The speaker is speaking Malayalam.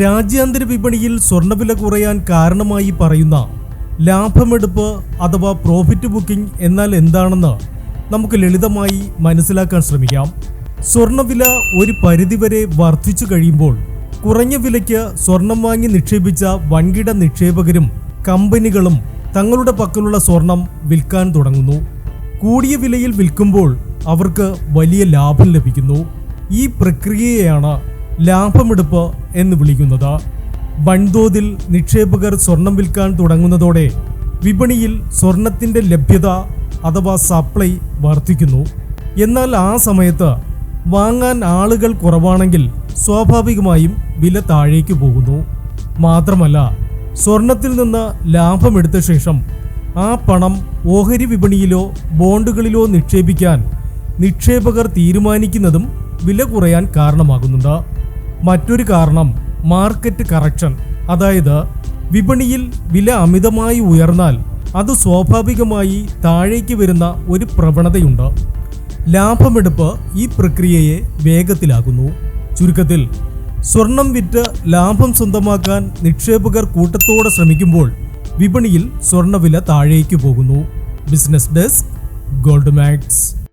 രാജ്യാന്തര വിപണിയിൽ സ്വർണവില കുറയാൻ കാരണമായി പറയുന്ന ലാഭമെടുപ്പ് അഥവാ പ്രോഫിറ്റ് ബുക്കിംഗ് എന്നാൽ എന്താണെന്ന് നമുക്ക് ലളിതമായി മനസ്സിലാക്കാൻ ശ്രമിക്കാം. സ്വർണവില ഒരു പരിധിവരെ വർദ്ധിച്ചു കഴിയുമ്പോൾ കുറഞ്ഞ വിലയ്ക്ക് സ്വർണം വാങ്ങി നിക്ഷേപിച്ച വൻകിട നിക്ഷേപകരും കമ്പനികളും തങ്ങളുടെ പക്കലുള്ള സ്വർണം വിൽക്കാൻ തുടങ്ങുന്നു. കൂടിയ വിലയിൽ വിൽക്കുമ്പോൾ അവർക്ക് വലിയ ലാഭം ലഭിക്കുന്നു. ഈ പ്രക്രിയയാണ് ലാഭമെടുപ്പ് എന്ന് വിളിക്കുന്നത്. വൻതോതിൽ നിക്ഷേപകർ സ്വർണം വിൽക്കാൻ തുടങ്ങുന്നതോടെ വിപണിയിൽ സ്വർണത്തിന്റെ ലഭ്യത അഥവാ സപ്ലൈ വർദ്ധിക്കുന്നു. എന്നാൽ ആ സമയത്ത് വാങ്ങാൻ ആളുകൾ കുറവാണെങ്കിൽ സ്വാഭാവികമായും വില താഴേക്ക് പോകുന്നു. മാത്രമല്ല സ്വർണത്തിൽ നിന്ന് ലാഭമെടുത്ത ശേഷം ആ പണം ഓഹരി വിപണിയിലോ ബോണ്ടുകളിലോ നിക്ഷേപിക്കാൻ നിക്ഷേപകർ തീരുമാനിക്കുന്നതും വില കുറയാൻ കാരണമാകുന്നുണ്ട്. മറ്റൊരു കാരണം മാർക്കറ്റ് കറക്ഷൻ അതായത് വിപണിയിൽ വില അമിതമായി ഉയർന്നാൽ അത് സ്വാഭാവികമായി താഴേക്ക് വരുന്ന ഒരു പ്രവണതയുണ്ട്. ലാഭമെടുപ്പ് ഈ പ്രക്രിയയെ വേഗത്തിലാക്കുന്നു. ചുരുക്കത്തിൽ സ്വർണം വിറ്റ് ലാഭം സ്വന്തമാക്കാൻ നിക്ഷേപകർ കൂട്ടത്തോടെ ശ്രമിക്കുമ്പോൾ വിപണിയിൽ സ്വർണവില താഴേക്ക് പോകുന്നു. Business desk gold max